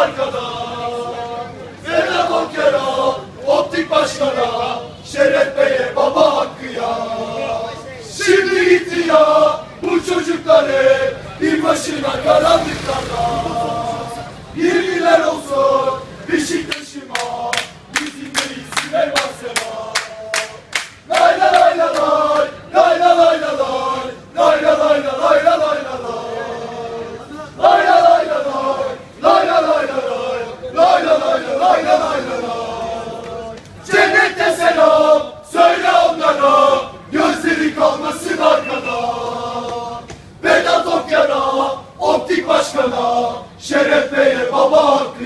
arkada. Ferhat Oker'a, Optik Başkan'a, Şeref Bey'e, Baba Hakkı'ya. Şimdi gitti ya bu çocuklar hep bir başına kadar. Başkana, Şeref Bey'e baba hakkı